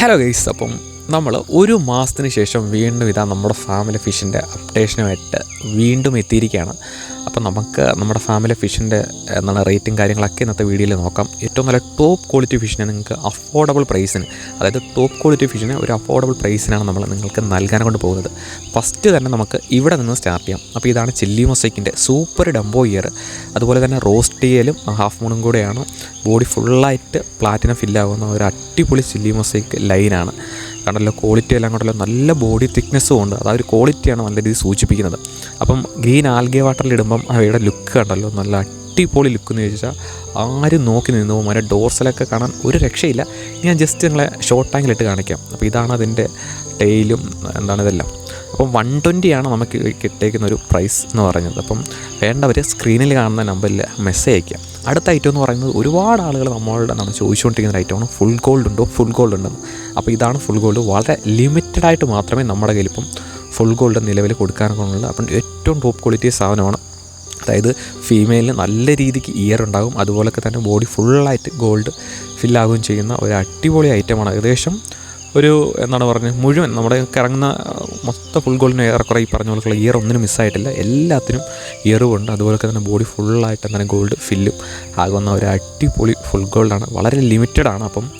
Hello guys അപ്പം നമ്മൾ ഒരു മാസത്തിന് ശേഷം വീണ്ടും ഇതാ നമ്മുടെ ഫാമിലി ഫിഷിന്റെ അപ്ഡേഷനുമായിട്ട് വീണ്ടും എത്തിയിരിക്കുകയാണ്. അപ്പം നമുക്ക് നമ്മുടെ ഫാമിലി ഫിഷിന്റെ എന്താണ് റേറ്റും കാര്യങ്ങളൊക്കെ ഇന്നത്തെ വീഡിയോയിൽ നോക്കാം. ഏറ്റവും നല്ല ടോപ്പ് ക്വാളിറ്റി ഫിഷിനെ നിങ്ങൾക്ക് അഫോർഡബിൾ പ്രൈസിന് അതായത് ടോപ്പ് ക്വാളിറ്റി ഫിഷിനെ ഒരു അഫോർഡബിൾ പ്രൈസിനാണ് നമ്മൾ നിങ്ങൾക്ക് നൽകാൻ കൊണ്ട് പോകുന്നത്. ഫസ്റ്റ് തന്നെ നമുക്ക് ഇവിടെ നിന്ന് സ്റ്റാർട്ട് ചെയ്യാം. അപ്പോൾ ഇതാണ് ചില്ലി മൊസൈക്കിന്റെ സൂപ്പർ ഡംബോ ഇയർ അതുപോലെ തന്നെ റോസ്റ്റ് റോസ്റ്റിയലും ഹാഫ് മൂണും കൂടെയാണ്. ബോഡി ഫുള്ളായിട്ട് പ്ലാറ്റിനം ഫില്ലാകുന്ന ഒരു അടിപൊളി ചില്ലി മൊസൈക്ക് ലൈനാണ് കണ്ടല്ലോ ക്വാളിറ്റി എല്ലാം കണ്ടല്ലോ നല്ല ബോഡി തിക്നെസ്സും ഉണ്ട്. അത് ആ ഒരു ക്വാളിറ്റിയാണ് നല്ല രീതിയിൽ സൂചിപ്പിക്കുന്നത്. അപ്പം ഗ്രീൻ ആൽഗെ വാട്ടറിൽ ഇടുമ്പം അവയുടെ ലുക്ക് കണ്ടല്ലോ നല്ല അടിപൊളി ലുക്ക് എന്ന് ചോദിച്ചാൽ ആരും നോക്കി നിന്ന്. പോകും അതിന്റെ ഡോർസിലൊക്കെ കാണാൻ ഒരു രക്ഷയില്ല. ഞാൻ ജസ്റ്റ് നിങ്ങളെ ഷോർട്ട് ആങ്കിലിട്ട് കാണിക്കാം. അപ്പോൾ ഇതാണ് അതിന്റെ ടെയിലും എന്താണ് ഇതെല്ലാം. അപ്പം വൺ ട്വന്റിയാണ് നമുക്ക് കിട്ടേക്കുന്ന ഒരു പ്രൈസ് എന്ന് പറയുന്നത്. അപ്പം വേണ്ടവർ സ്ക്രീനിൽ കാണുന്ന നമ്പറിൽ മെസ്സേജ് അയക്കാം അടുത്ത ഐറ്റം എന്ന് പറയുന്നത് ഒരുപാട് ആളുകൾ നമ്മളോട് നമ്മൾ ചോദിച്ചുകൊണ്ടിരിക്കുന്ന ഐറ്റമാണ് ഫുൾ ഗോൾഡ് ഉണ്ടോ? ഫുൾ ഗോൾഡ് ഉണ്ടെന്ന്. അപ്പോൾ ഇതാണ് ഫുൾ ഗോൾഡ് വളരെ ലിമിറ്റഡ് ആയിട്ട് മാത്രമേ നമ്മുടെ ഇപ്പം ഫുൾ ഗോൾഡ് നിലവിൽ കൊടുക്കാനൊക്കെയുള്ളൂ അപ്പം ഏറ്റവും ടോപ്പ് ക്വാളിറ്റി സാധനമാണ്. അതായത് ഫീമെയിലിന് നല്ല രീതിക്ക് ഇയർ ഉണ്ടാകും. അതുപോലൊക്കെ തന്നെ ബോഡി ഫുള്ളായിട്ട് ഗോൾഡ് ഫില്ലാകുകയും ചെയ്യുന്ന ഒരു അടിപൊളി ഐറ്റമാണ് ഏകദേശം ഒരു എന്താണ് പറഞ്ഞത് മുഴുവൻ നമ്മുടെ കറങ്ങുന്ന മൊത്തം ഫുൾ ഗോളിന് ഏറെക്കുറെ ഈ പറഞ്ഞ പോലെയുള്ള ഇയർ ഒന്നിനും മിസ്സായിട്ടില്ല എല്ലാത്തിനും ഇയറും ഉണ്ട്. അതുപോലെ തന്നെ ബോഡി ഫുള്ളായിട്ട് എന്താണ് ഗോൾഡ് ഫില്ലും ആകുന്ന ഒരു അടിപൊളി ഫുൾ ഗോൾഡാണ് വളരെ ലിമിറ്റഡാണ് അപ്പം.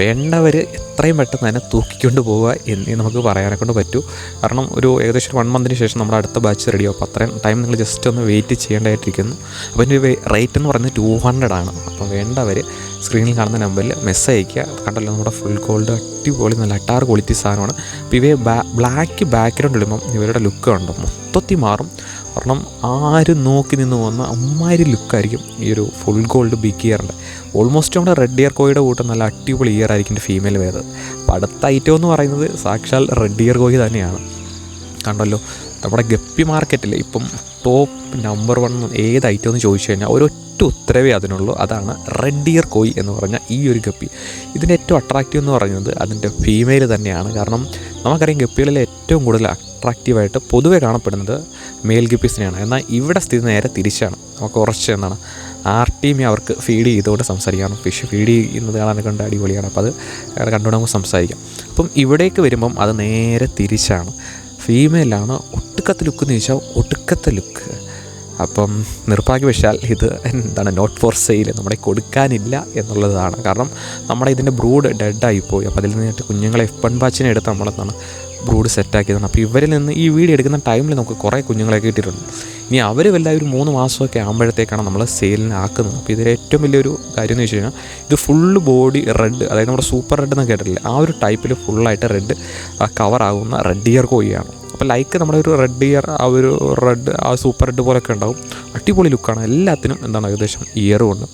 വേണ്ടവർ എത്രയും പെട്ടെന്ന് തന്നെ തൂക്കിക്കൊണ്ട് പോവുക എന്നേ നമുക്ക് പറയാനെ കൊണ്ട് പറ്റൂ. കാരണം ഒരു ഏകദേശം വൺ മന്തിന് ശേഷം നമ്മുടെ അടുത്ത ബാച്ച് റെഡിയാവും അപ്പോൾ അത്രയും ടൈം നിങ്ങൾ ജസ്റ്റ് ഒന്ന് വെയിറ്റ് ചെയ്യേണ്ടതായിട്ടിരിക്കുന്നു. അപ്പോൾ ഇതിന്റെ റേറ്റ് എന്ന് പറയുന്നത് ടു ഹൺഡ്രഡ് ആണ്. അപ്പോൾ വേണ്ടവർ സ്ക്രീനിൽ കാണുന്ന നമ്പറിൽ മെസ്സേജ് അയക്കുക കണ്ടല്ലോ നമ്മുടെ ഫുൾ ഗോൾഡ് അടിപൊളി നല്ല അട്ടാറ് ക്വാളിറ്റി സാധനമാണ്. അപ്പോൾ ഇവയെ ബ്ലാക്ക് ബാക്ക്ഗ്രൗണ്ട് ഇടുമ്പം ഇവരുടെ ലുക്ക് ഉണ്ട് മൊത്തത്തിൽ മാറും. കാരണം ആരും നോക്കി നിന്ന് വന്ന അമ്മാതിരി ലുക്കായിരിക്കും ഈ ഒരു ഫുൾ ഗോൾഡ് ബിഗ് ഇയറിന്റെ ഓൾമോസ്റ്റ് നമ്മുടെ റെഡ് ഇയർ കോയുടെ കൂട്ടം നല്ല അടിപൊളി ഇയർ ആയിരിക്കും എന്റെ ഫീമെയിൽ വേറെ അപ്പോൾ അടുത്ത ഐറ്റം എന്ന് പറയുന്നത് സാക്ഷാൽ റെഡ് ഇയർ കോയി തന്നെയാണ്. കണ്ടല്ലോ നമ്മുടെ ഗപ്പി മാർക്കറ്റിൽ ഇപ്പം ടോപ്പ് നമ്പർ വൺ ഏത് ഐറ്റം എന്ന് ചോദിച്ചു കഴിഞ്ഞാൽ ഒരൊറ്റ ഉത്തരവേ അതിനുള്ളൂ. അതാണ് റെഡ് ഇയർ കോയി എന്ന് പറഞ്ഞ ഈ ഒരു ഗപ്പി. ഇതിന്റെ ഏറ്റവും അട്രാക്റ്റീവ് എന്ന് പറയുന്നത് അതിന്റെ ഫീമെയിൽ തന്നെയാണ്. കാരണം നമുക്കറിയാം ഗപ്പികളിൽ ഏറ്റവും കൂടുതൽ അട്രാക്റ്റീവായിട്ട് പൊതുവെ കാണപ്പെടുന്നത് മെയിൽ എന്നാൽ ഇവിടെ സ്ഥിതി നേരെ തിരിച്ചാണ്. നമുക്ക് കുറച്ച് എന്താണ് ആർട്ടിമി അവർക്ക് ഫീഡ് ചെയ്തുകൊണ്ട് സംസാരിക്കാം ഫിഷ് ഫീഡ് ചെയ്യുന്നത് കാണാൻ കണ്ട് അടിപൊളിയാണ്. അപ്പോൾ അത് കണ്ടുകൊണ്ട് നമുക്ക് സംസാരിക്കാം. അപ്പം ഇവിടേക്ക് വരുമ്പം അത് നേരെ തിരിച്ചാണ്. ഫീമെയിലാണ് ഒട്ടുക്കത്തെ ലുക്ക് എന്ന് ചോദിച്ചാൽ ഒട്ടുക്കത്തെ ലുക്ക് അപ്പം നിർഭാഗ്യവശാൽ ഇത് എന്താണ് നോട്ട് ഫോർ സെയിൽ നമ്മുടെ കൊടുക്കാനില്ല എന്നുള്ളതാണ്. കാരണം നമ്മുടെ ഇതിന്റെ ബ്രൂഡ് ഡെഡായിപ്പോയി അപ്പോൾ അതിൽ നിന്നിട്ട് കുഞ്ഞുങ്ങളെ എഫ് ബാച്ചിനെ എടുത്ത് നമ്മളെന്താണ് ബ്രൂഡ് സെറ്റാക്കിയതാണ് അപ്പോൾ ഇവരിൽ നിന്ന് ഈ വീഡിയോ എടുക്കുന്ന ടൈമിൽ നമുക്ക് കുറേ കുഞ്ഞുങ്ങളെ കിട്ടിയിട്ടുണ്ട്. ഇനി അവർ വല്ല ഒരു മൂന്ന് മാസമൊക്കെ ആകുമ്പോഴത്തേക്കാണ് നമ്മൾ സെയിലിന് ആക്കുന്നത്. അപ്പോൾ ഇതിൽ ഏറ്റവും വലിയൊരു കാര്യം എന്ന് വെച്ച് കഴിഞ്ഞാൽ ഇത് ഫുള്ള് ബോഡി റെഡ് അതായത് നമ്മുടെ സൂപ്പർ റെഡ് എന്ന് കേട്ടിട്ടില്ല? ആ ഒരു ടൈപ്പിൽ ഫുള്ളായിട്ട് റെഡ് കവർ റെഡ് ഇയർ കോയിയാണ് അപ്പോൾ ലൈക്ക് നമ്മുടെ ഒരു റെഡ് ഇയർ ആ ഒരു റെഡ് ആ സൂപ്പർ റെഡ് പോലൊക്കെ ഉണ്ടാവും. അടിപൊളി ലുക്കാണ് എല്ലാത്തിനും എന്താണ് ഏകദേശം ഇയറും ഉണ്ട്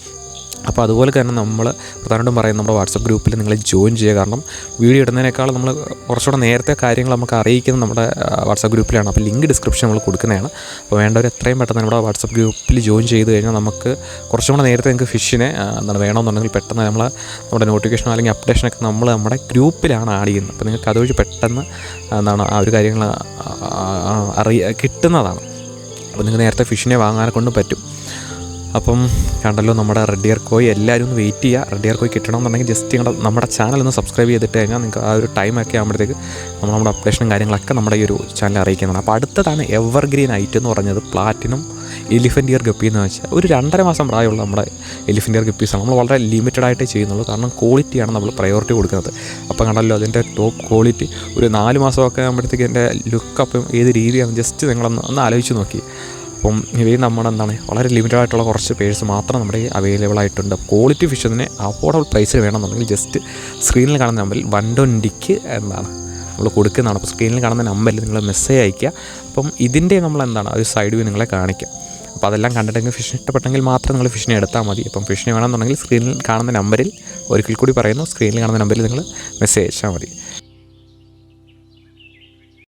അപ്പോൾ അതുപോലെ തന്നെ നമ്മൾ പ്രധാനമായിട്ടും പറയും നമ്മുടെ വാട്സപ്പ് ഗ്രൂപ്പിൽ നിങ്ങൾ ജോയിൻ ചെയ്യുക. കാരണം വീഡിയോ ഇടുന്നതിനേക്കാൾ നമ്മൾ കുറച്ചുകൂടെ നേരത്തെ കാര്യങ്ങൾ നമുക്ക് അറിയിക്കുന്നത് നമ്മുടെ വാട്സപ്പ് ഗ്രൂപ്പിലാണ്. അപ്പോൾ ലിങ്ക് ഡിസ്ക്രിപ്ഷൻ നമ്മൾ കൊടുക്കുന്നതാണ്. അപ്പോൾ വേണ്ടവർ എത്രയും പെട്ടെന്ന് നമ്മുടെ വാട്സപ്പ് ഗ്രൂപ്പിൽ ജോയിൻ ചെയ്ത് കഴിഞ്ഞാൽ നമുക്ക് കുറച്ചും കൂടെ നേരത്തെ നിങ്ങൾക്ക് ഫിഷിനെ എന്താണ് വേണമെന്നുണ്ടെങ്കിൽ പെട്ടെന്ന് നമ്മൾ നമ്മുടെ നോട്ടിഫിക്കേഷൻ അല്ലെങ്കിൽ അപ്ഡേഷനൊക്കെ നമ്മൾ നമ്മുടെ ഗ്രൂപ്പിലാണ് ആഡ് ചെയ്യുന്നത്. അപ്പോൾ നിങ്ങൾക്ക് അതുവഴി പെട്ടെന്ന് എന്താണ് ആ ഒരു കാര്യങ്ങൾ അറിയ കിട്ടുന്നതാണ്. അപ്പോൾ നിങ്ങൾക്ക് നേരത്തെ ഫിഷിനെ വാങ്ങാനെ കൊണ്ട് പറ്റും. അപ്പം കണ്ടല്ലോ നമ്മുടെ റെഡിയർ കോയി എല്ലാവരും ഒന്ന് വെയിറ്റ് ചെയ്യുക. റെഡിയർ കോയി കിട്ടണമെന്നുണ്ടെങ്കിൽ ജസ്റ്റ് നിങ്ങളുടെ നമ്മുടെ ചാനൽ ഒന്ന് സബ്സ്ക്രൈബ് ചെയ്തിട്ട് കഴിഞ്ഞാൽ നിങ്ങൾക്ക് ആ ഒരു ടൈമൊക്കെ ആകുമ്പോഴത്തേക്ക് നമ്മൾ നമ്മുടെ അപ്ഡേഷനും കാര്യങ്ങളൊക്കെ നമ്മുടെ ഈ ഒരു ചാനൽ അറിയിക്കുന്നതാണ്. അപ്പോൾ അടുത്തതാണ് എവർഗ്രീൻ ഐറ്റം എന്ന് പറഞ്ഞത് പ്ലാറ്റിനും എലിഫന്റ് ഇയർ ഗപ്പി എന്ന് വെച്ചാൽ ഒരു രണ്ടര മാസം പ്രായമുള്ള നമ്മുടെ എലിഫന്റ് ഇയർ ഗപ്പീസാണ് നമ്മൾ വളരെ ലിമിറ്റഡ് ആയിട്ടേ ചെയ്യുന്നുള്ളൂ. കാരണം ക്വാളിറ്റിയാണ് നമ്മൾ പ്രയോറിറ്റി കൊടുക്കുന്നത്. അപ്പോൾ കണ്ടല്ലോ അതിന്റെ ടോപ്പ് ക്വാളിറ്റി ഒരു നാല് മാസമൊക്കെ ആകുമ്പോഴത്തേക്ക് എന്റെ ലുക്ക് അപ്പം ഏത് രീതിയാണ് ജസ്റ്റ് നിങ്ങളൊന്ന് ഒന്ന് ആലോചിച്ച് നോക്കി. അപ്പം ഇവയും നമ്മുടെ എന്താണ് വളരെ ലിമിറ്റഡ് ആയിട്ടുള്ള കുറച്ച് പേഴ്സ് മാത്രം നമ്മുടെ അവൈലബിൾ ആയിട്ടുണ്ട്. ക്വാളിറ്റി ഫിഷ് തന്നെ അഫോർഡബിൾ പ്രൈസിൽ വേണമെന്നുണ്ടെങ്കിൽ ജസ്റ്റ് സ്ക്രീനിൽ കാണുന്ന നമ്പറിൽ വൺ ട്വന്റിക്ക് എന്താണ് നമ്മൾ കൊടുക്കുന്നതാണ്. അപ്പോൾ സ്ക്രീനിൽ കാണുന്ന നമ്പറിൽ നിങ്ങൾ മെസ്സേജ് അയയ്ക്കുക. അപ്പം ഇതിന്റെ നമ്മൾ എന്താണ് ഒരു സൈഡ് വ്യൂ നിങ്ങളെ കാണിക്കാം. അപ്പോൾ അതെല്ലാം കണ്ടിട്ടെങ്കിൽ ഫിഷിന് ഇഷ്ടപ്പെട്ടെങ്കിൽ മാത്രം നിങ്ങൾ ഫിഷിനെ എടുത്താൽ മതി. അപ്പം ഫിഷിനെ വേണമെന്നുണ്ടെങ്കിൽ സ്ക്രീനിൽ കാണുന്ന നമ്പറിൽ ഒരിക്കൽ കൂടി പറയുന്നു. സ്ക്രീനിൽ കാണുന്ന നമ്പറിൽ നിങ്ങൾ മെസ്സേജ് അയച്ചാൽ മതി.